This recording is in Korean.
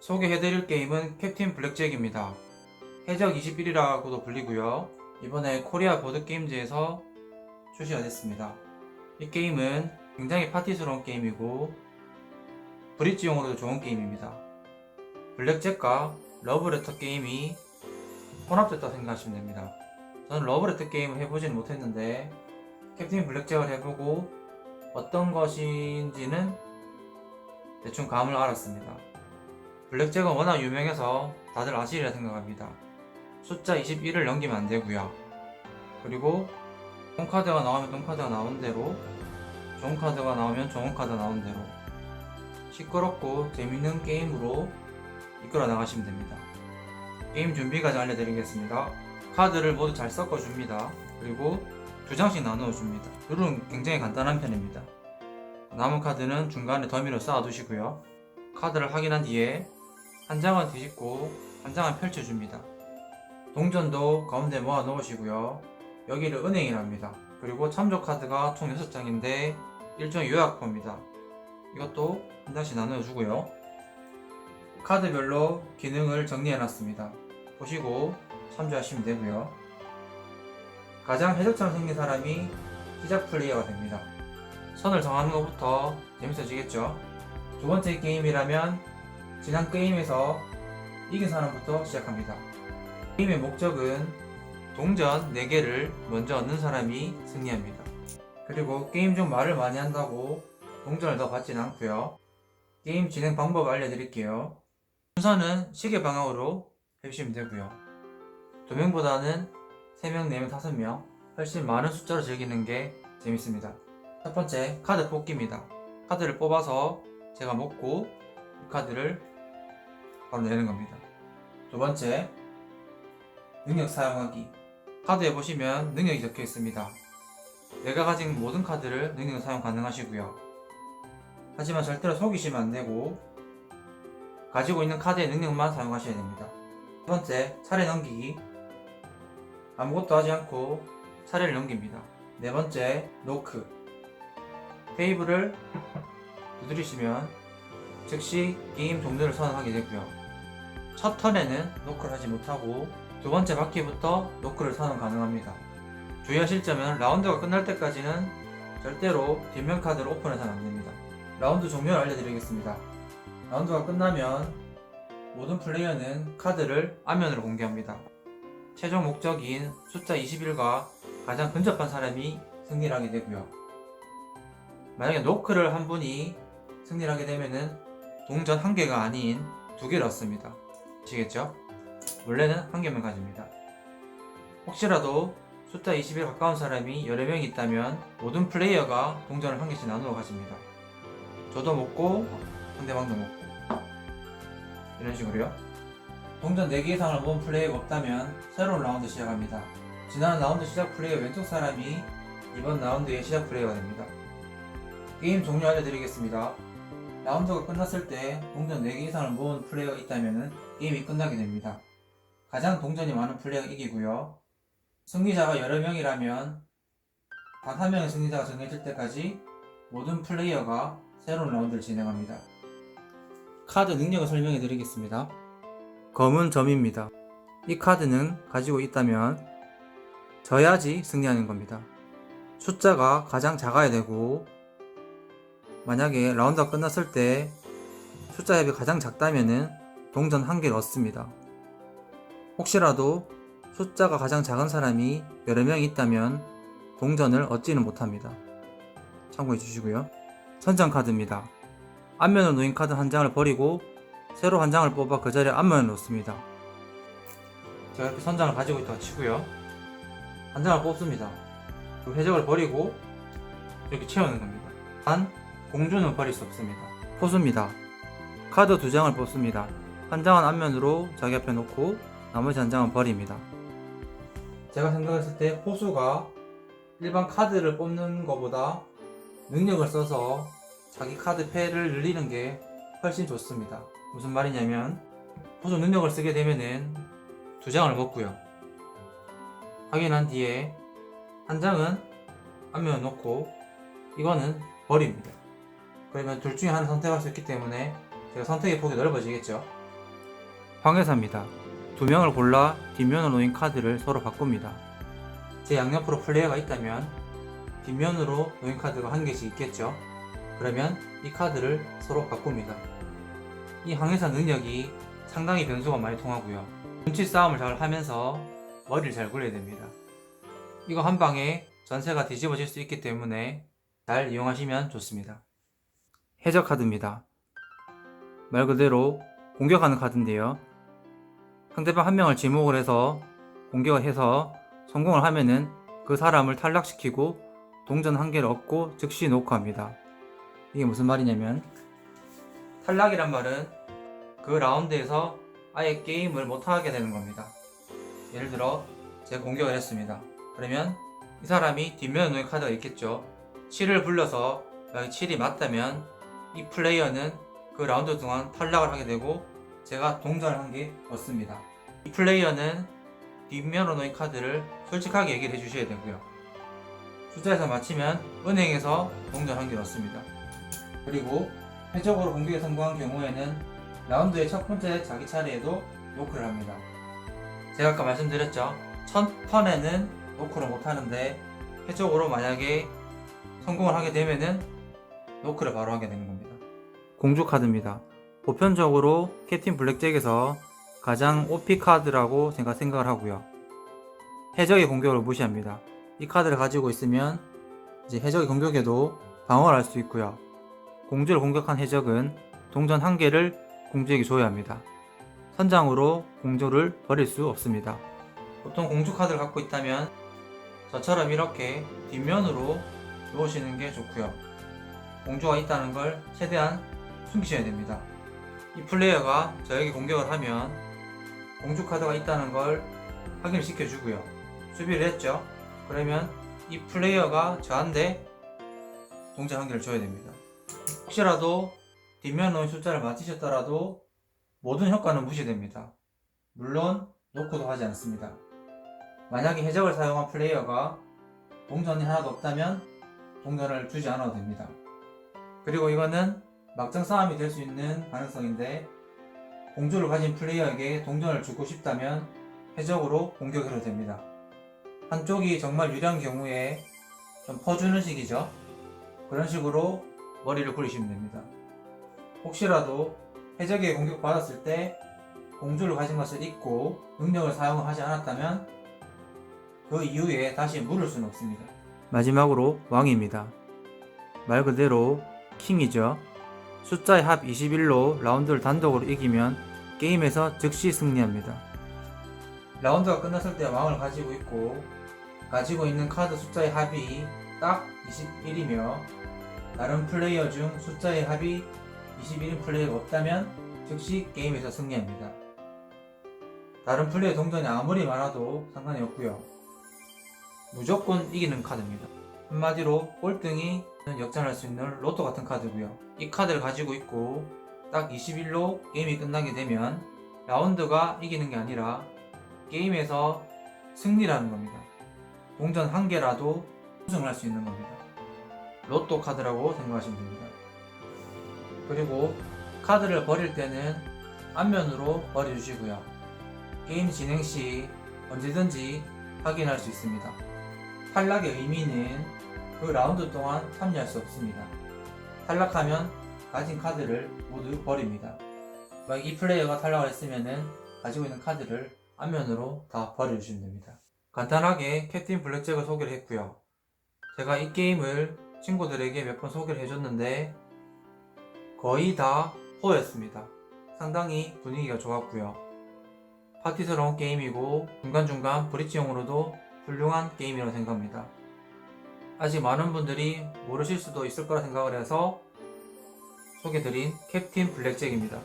소개해드릴 게임은 캡틴 블랙잭입니다. 해적 21이라고도 불리고요. 이번에 코리아 보드게임즈에서 출시가 됐습니다. 이 게임은 굉장히 파티스러운 게임이고 브릿지용으로도 좋은 게임입니다. 블랙잭과 러브레터 게임이 혼합됐다고 생각하시면 됩니다. 저는 러브레터 게임을 해보지는 못했는데 캡틴 블랙잭을 해보고 어떤 것인지는 대충 감을 알았습니다. 블랙잭은 워낙 유명해서 다들 아시리라 생각합니다. 숫자 21을 넘기면 안 되고요. 그리고 똥카드가 나오면 똥카드가 나온 대로 좋은 카드가 나오면 좋은 카드 나온 대로 시끄럽고 재밌는 게임으로 이끌어 나가시면 됩니다. 게임 준비 과정 알려드리겠습니다. 카드를 모두 잘 섞어줍니다. 그리고 두 장씩 나누어 줍니다. 룰은 굉장히 간단한 편입니다. 남은 카드는 중간에 더미로 쌓아두시고요. 카드를 확인한 뒤에 한 장은 뒤집고 한 장은 펼쳐줍니다. 동전도 가운데 모아 놓으시고요. 여기를 은행이랍니다. 그리고 참조 카드가 총 6장인데 일종의 요약포입니다. 이것도 한 장씩 나눠주고요. 카드별로 기능을 정리해놨습니다. 보시고 참조하시면 되고요. 가장 해적처럼 생긴 사람이 시작 플레이어가 됩니다. 선을 정하는 것부터 재밌어지겠죠? 두 번째 게임이라면 지난 게임에서 이긴 사람부터 시작합니다. 게임의 목적은 동전 4개를 먼저 얻는 사람이 승리합니다. 그리고 게임 중 말을 많이 한다고 동전을 더 받지는 않고요. 게임 진행 방법 알려드릴게요. 순서는 시계 방향으로 해주시면 되고요. 두 명보다는 3명, 4명, 5명 훨씬 많은 숫자로 즐기는 게 재밌습니다. 첫 번째 카드 뽑기입니다. 카드를 뽑아서 제가 먹고 이 카드를 바로 내는 겁니다. 두 번째 능력 사용하기 카드에 보시면 능력이 적혀 있습니다. 내가 가진 모든 카드를 능력 사용 가능하시고요. 하지만 절대로 속이시면 안 되고 가지고 있는 카드의 능력만 사용하셔야 됩니다. 두 번째 차례 넘기기 아무것도 하지 않고 차례를 넘깁니다. 네 번째 노크 테이블을 두드리시면 즉시 게임 종료를 선언하게 되고요. 첫 턴에는 노크를 하지 못하고 두 번째 바퀴부터 노크를 선언 가능합니다. 주의하실 점은 라운드가 끝날 때까지는 절대로 뒷면 카드를 오픈해서는 안됩니다. 라운드 종료를 알려드리겠습니다. 라운드가 끝나면 모든 플레이어는 카드를 앞면으로 공개합니다. 최종 목적인 숫자 21과 가장 근접한 사람이 승리를 하게 되고요. 만약에 노크를 한 분이 승리를 하게 되면은 동전 한 개가 아닌 두 개를 얻습니다. 아시겠죠? 원래는 한 개만 가집니다. 혹시라도 숫자 20에 가까운 사람이 여러 명 있다면 모든 플레이어가 동전을 한 개씩 나누어 가집니다. 저도 먹고 상대방도 먹고 이런 식으로요. 동전 4개 이상을 모은 플레이어가 없다면 새로운 라운드 시작합니다. 지난 라운드 시작 플레이어 왼쪽 사람이 이번 라운드의 시작 플레이어가 됩니다. 게임 종료 알려드리겠습니다. 라운드가 끝났을 때 동전 4개 이상을 모은 플레이어가 있다면 게임이 끝나게 됩니다. 가장 동전이 많은 플레이어가 이기고요. 승리자가 여러 명이라면 단 한 명의 승리자가 정해질 때까지 모든 플레이어가 새로운 라운드를 진행합니다. 카드 능력을 설명해 드리겠습니다. 검은 점입니다. 이 카드는 가지고 있다면 져야지 승리하는 겁니다. 숫자가 가장 작아야 되고 만약에 라운드가 끝났을 때 숫자 합이 가장 작다면은 동전 한 개를 얻습니다. 혹시라도 숫자가 가장 작은 사람이 여러 명이 있다면 동전을 얻지는 못합니다. 참고해 주시고요. 선정 카드입니다. 앞면에 놓인 카드 한 장을 버리고 새로 한 장을 뽑아 그 자리에 앞면에 놓습니다. 제가 이렇게 선장을 가지고 있다고 치고요. 한 장을 뽑습니다. 그리고 해적을 버리고 이렇게 채우는 겁니다. 단 공주는 버릴 수 없습니다. 포수입니다. 카드 두 장을 뽑습니다. 한 장은 앞면으로 자기 앞에 놓고 나머지 한 장은 버립니다. 제가 생각했을 때 호수가 일반 카드를 뽑는 것보다 능력을 써서 자기 카드 패를 늘리는 게 훨씬 좋습니다. 무슨 말이냐면 호수 능력을 쓰게 되면은 두 장을 먹고요. 확인한 뒤에 한 장은 앞면에 놓고 이거는 버립니다. 그러면 둘 중에 하나 선택할 수 있기 때문에 제가 선택의 폭이 넓어지겠죠. 황해사입니다. 두 명을 골라 뒷면으로 놓인 카드를 서로 바꿉니다. 제 양옆으로 플레이어가 있다면 뒷면으로 놓인 카드가 한 개씩 있겠죠. 그러면 이 카드를 서로 바꿉니다. 이 항해사 능력이 상당히 변수가 많이 통하고요. 눈치 싸움을 잘 하면서 머리를 잘 굴려야 됩니다. 이거 한 방에 전세가 뒤집어질 수 있기 때문에 잘 이용하시면 좋습니다. 해적 카드입니다. 말 그대로 공격하는 카드인데요. 상대방 한 명을 지목을 해서 공격을 해서 성공을 하면은 그 사람을 탈락시키고 동전 한 개를 얻고 즉시 녹화합니다. 이게 무슨 말이냐면 탈락이란 말은 그 라운드에서 아예 게임을 못하게 되는 겁니다. 예를 들어 제가 공격을 했습니다. 그러면 이 사람이 뒷면에 놓인 카드가 있겠죠. 7을 불러서 만약 7이 맞다면 이 플레이어는 그 라운드 동안 탈락을 하게 되고 제가 동전을 한개 얻습니다. 이 플레이어는 뒷면으로 놓인 카드를 솔직하게 얘기를 해주셔야 되고요. 숫자에서 맞히면 은행에서 동전 한개 얻습니다. 그리고 해적으로 공격에 성공한 경우에는 라운드의 첫 번째 자기 차례에도 노크를 합니다. 제가 아까 말씀드렸죠. 첫 턴에는 노크를 못 하는데 해적으로 만약에 성공을 하게 되면은 노크를 바로 하게 되는 겁니다. 공주 카드입니다. 보편적으로 캡틴 블랙잭에서 가장 OP 카드라고 제가 생각을 하고요. 해적의 공격을 무시합니다. 이 카드를 가지고 있으면 이제 해적의 공격에도 방어를 할 수 있고요. 공주를 공격한 해적은 동전 한 개를 공주에게 줘야 합니다. 선장으로 공주를 버릴 수 없습니다. 보통 공주 카드를 갖고 있다면 저처럼 이렇게 뒷면으로 놓으시는 게 좋고요. 공주가 있다는 걸 최대한 숨기셔야 됩니다. 이 플레이어가 저에게 공격을 하면 공주 카드가 있다는 걸 확인을 시켜주고요. 수비를 했죠. 그러면 이 플레이어가 저한테 동전 한 개를 줘야 됩니다. 혹시라도 뒷면 놓인 숫자를 맞히셨더라도 모든 효과는 무시됩니다. 물론 노크도 하지 않습니다. 만약에 해적을 사용한 플레이어가 동전이 하나도 없다면 동전을 주지 않아도 됩니다. 그리고 이거는 막장 싸움이 될 수 있는 가능성인데 공주를 가진 플레이어에게 동전을 주고 싶다면 해적으로 공격해도 됩니다. 한쪽이 정말 유리한 경우에 좀 퍼주는 식이죠. 그런 식으로 머리를 굴리시면 됩니다. 혹시라도 해적에 공격받았을 때 공주를 가진 것을 잊고 능력을 사용을 하지 않았다면 그 이후에 다시 물을 수는 없습니다. 마지막으로 왕입니다. 말 그대로 킹이죠. 숫자의 합 21로 라운드를 단독으로 이기면 게임에서 즉시 승리합니다. 라운드가 끝났을 때 왕을 가지고 있고 가지고 있는 카드 숫자의 합이 딱 21이며 다른 플레이어 중 숫자의 합이 21인 플레이어가 없다면 즉시 게임에서 승리합니다. 다른 플레이어 동전이 아무리 많아도 상관이 없고요. 무조건 이기는 카드입니다. 한마디로 꼴등이 역전할 수 있는 로또 같은 카드고요. 이 카드를 가지고 있고 딱 21로 게임이 끝나게 되면 라운드가 이기는 게 아니라 게임에서 승리라는 겁니다. 동전 한 개라도 우승을 할 수 있는 겁니다. 로또 카드라고 생각하시면 됩니다. 그리고 카드를 버릴 때는 앞면으로 버려주시고요. 게임 진행 시 언제든지 확인할 수 있습니다. 탈락의 의미는 그 라운드 동안 참여할 수 없습니다. 탈락하면 가진 카드를 모두 버립니다. 만약 이 플레이어가 탈락을 했으면은 가지고 있는 카드를 앞면으로 다 버려주시면 됩니다. 간단하게 캡틴 블랙잭을 소개를 했고요. 제가 이 게임을 친구들에게 몇 번 소개를 해줬는데 거의 다 호였습니다. 상당히 분위기가 좋았고요. 파티스러운 게임이고 중간중간 브릿지용으로도 훌륭한 게임이라고 생각합니다. 아직 많은 분들이 모르실 수도 있을 거라 생각을 해서 소개드린 캡틴 블랙잭입니다.